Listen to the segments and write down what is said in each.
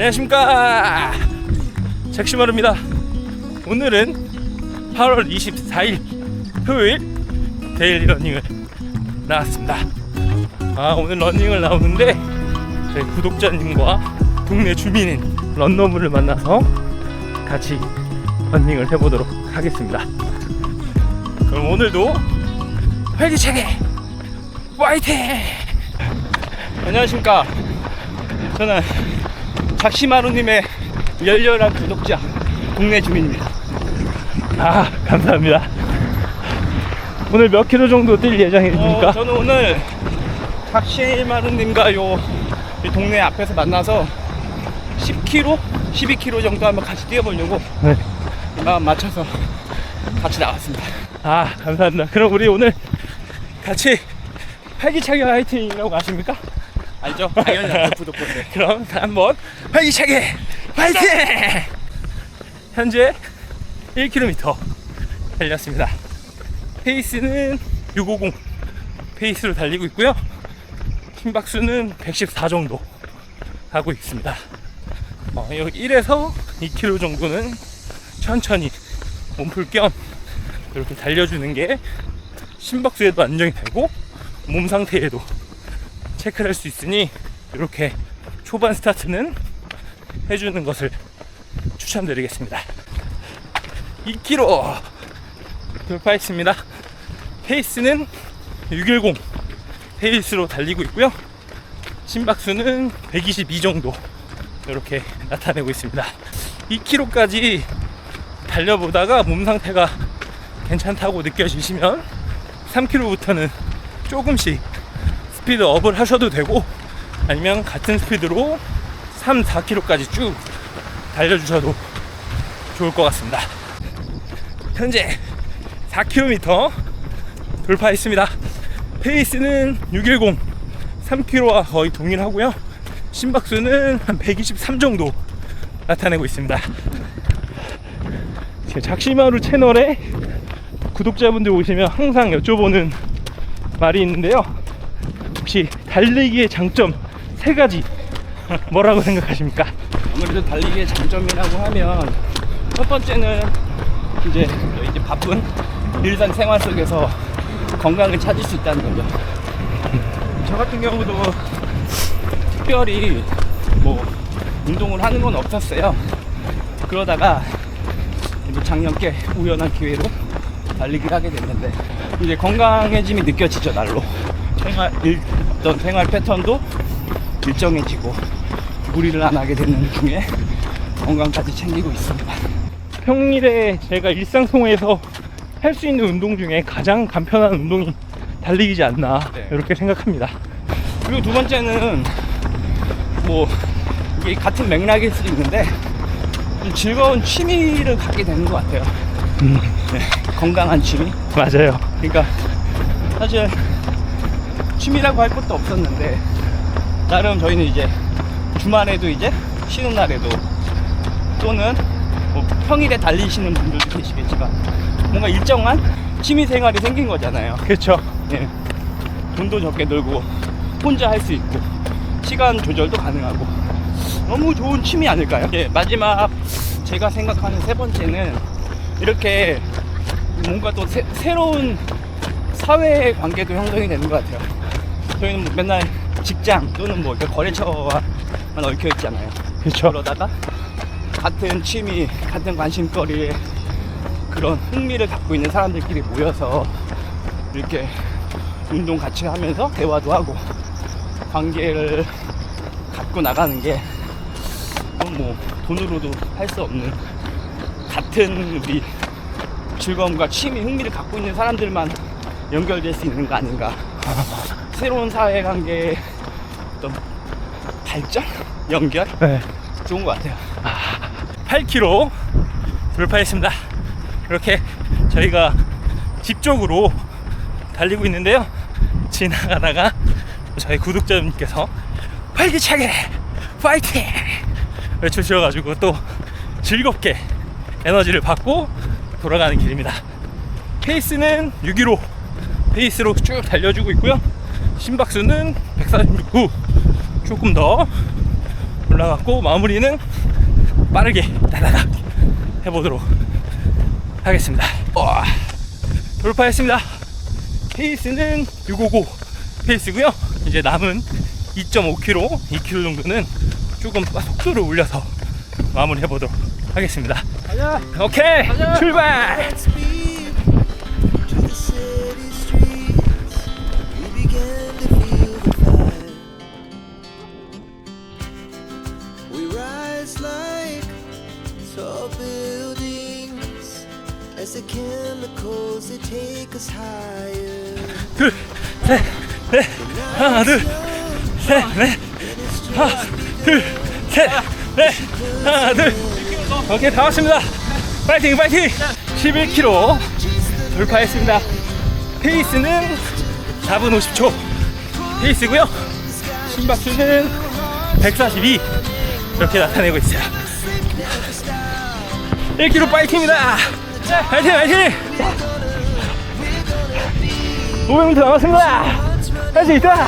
안녕하십니까. 작시마루입니다. 오늘은 8월 24일 토요일 데일리 러닝을 나왔습니다. 아 오늘 러닝을 나오는데 저희 구독자님과 동네 주민인 런너분을 만나서 같이 러닝을 해보도록 하겠습니다. 그럼 오늘도 활기차게 화이팅! 안녕하십니까. 저는 작시마루님의 열렬한 구독자 동네 주민입니다. 아 감사합니다. 오늘 몇 킬로 정도 뛸 예정이십니까? 어, 저는 오늘 작시마루님과 요, 이 동네 앞에서 만나서 10km, 12km 정도 한번 같이 뛰어보려고 네. 마음 맞춰서 같이 나왔습니다. 아 감사합니다. 그럼 우리 오늘 같이 활기차게 화이팅이라고 아십니까? 알죠? 당연히 알죠, 구독자들. 그럼 한번 활기차게 화이팅! 현재 1km 달렸습니다. 페이스는 650 페이스로 달리고 있고요. 심박수는 114 정도 하고 있습니다. 어, 여기 1에서 2km 정도는 천천히 몸풀 겸 이렇게 달려주는 게 심박수에도 안정이 되고 몸 상태에도 체크를 할 수 있으니 이렇게 초반 스타트는 해주는 것을 추천드리겠습니다. 2km 돌파했습니다. 페이스는 610 페이스로 달리고 있고요. 심박수는 122 정도 이렇게 나타내고 있습니다. 2km까지 달려보다가 몸 상태가 괜찮다고 느껴지시면 3km부터는 조금씩 스피드 업을 하셔도 되고 아니면 같은 스피드로 3, 4km까지 쭉 달려주셔도 좋을 것 같습니다. 현재 4km 돌파했습니다. 페이스는 610, 3km와 거의 동일하고요. 심박수는 한 123 정도 나타내고 있습니다. 제 작시마루 채널에 구독자분들 오시면 항상 여쭤보는 말이 있는데요. 혹시 달리기의 장점 세 가지 뭐라고 생각하십니까? 아무래도 달리기의 장점이라고 하면 첫 번째는 이제 이제 바쁜 일상 생활 속에서 건강을 찾을 수 있다는 거죠. 저 같은 경우도 특별히 뭐 운동을 하는 건 없었어요. 그러다가 작년께 우연한 기회로 달리기를 하게 됐는데 이제 건강해짐이 느껴지죠 날로 생활 일, 어떤 생활 패턴도 일정해지고 무리를 안 하게 되는 중에 건강까지 챙기고 있습니다. 평일에 제가 일상생활에서 할 수 있는 운동 중에 가장 간편한 운동이 달리기지 않나 네. 이렇게 생각합니다. 그리고 두 번째는 뭐 이게 같은 맥락일 수도 있는데 좀 즐거운 취미를 갖게 되는 것 같아요. 네, 건강한 취미. 맞아요. 그러니까 사실 취미라고 할 것도 없었는데 나름 저희는 이제 주말에도 이제 쉬는 날에도 또는 뭐 평일에 달리시는 분들도 계시겠지만 뭔가 일정한 취미 생활이 생긴 거잖아요. 그렇죠. 예. 돈도 적게 들고 혼자 할 수 있고 시간 조절도 가능하고 너무 좋은 취미 아닐까요? 예, 마지막 제가 생각하는 세 번째는 이렇게 뭔가 또 새, 새로운 사회 관계도 형성이 되는 것 같아요. 저희는 뭐 맨날 직장 또는 뭐 이렇게 거래처와만 얽혀 있잖아요. 그렇죠. 그러다가 같은 취미, 같은 관심거리에 그런 흥미를 갖고 있는 사람들끼리 모여서 이렇게 운동 같이 하면서 대화도 하고 관계를 갖고 나가는 게 뭐 돈으로도 할 수 없는 같은 우리 즐거움과 취미, 흥미를 갖고 있는 사람들만 연결될 수 있는 거 아닌가. 새로운 사회관계의 어떤 발전? 연결? 네. 좋은 것 같아요. 8km 돌파했습니다. 이렇게 저희가 집 쪽으로 달리고 있는데요. 지나가다가 저희 구독자님께서 활기차게 파이팅 외쳐주셔가지고 또 즐겁게 에너지를 받고 돌아가는 길입니다. 페이스는 615 페이스로 쭉 달려주고 있고요. 심박수는 146구 조금 더 올라갔고 마무리는 빠르게 다다닥 해보도록 하겠습니다. 와, 돌파했습니다. 페이스는 655 페이스고요. 이제 남은 2.5km, 2km 정도는 조금 속도를 올려서 마무리 해 보도록 하겠습니다. 가자. 오케이, 가자. 출발! 둘, 셋, 넷, 하나, 둘, 셋, 넷, 하나, 둘, 셋, 넷, 하나, 둘. 오케이, 다 왔습니다. 파이팅, 파이팅! 11km 돌파했습니다. 페이스는 4분 50초 페이스고요. 심박수는 142 이렇게 나타내고 있어요. 1km 파이팅입니다. 파이팅, 파이팅! 500m 남았습니다. 할 수 있다.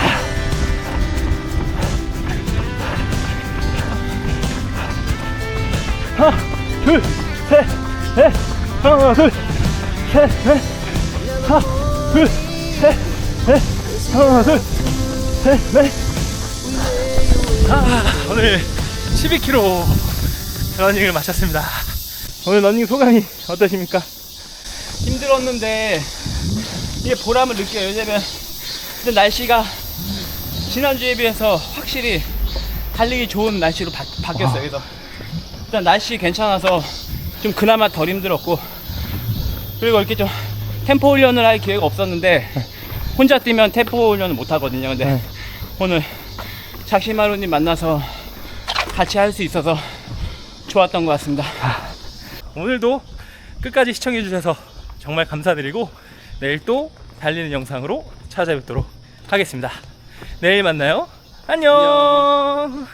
하나, 둘, 셋, 넷. 하나, 둘, 셋, 넷. 하나, 둘, 셋, 넷. 하나, 둘, 셋, 넷. 아, 오늘 12km 러닝을 마쳤습니다. 오늘 러닝 소감이 어떠십니까? 힘들었는데 이게 보람을 느껴요. 왜냐면 날씨가 지난주에 비해서 확실히 달리기 좋은 날씨로 바, 바뀌었어요. 그래서 일단 날씨 괜찮아서 좀 그나마 덜 힘들었고 그리고 이렇게 좀 템포 훈련을 할 기회가 없었는데 혼자 뛰면 템포 훈련을 못 하거든요. 근데 네. 오늘 작시마루님 만나서 같이 할 수 있어서 좋았던 것 같습니다. 오늘도 끝까지 시청해주셔서 정말 감사드리고 내일 또 달리는 영상으로 찾아뵙도록 하겠습니다. 내일 만나요. 안녕.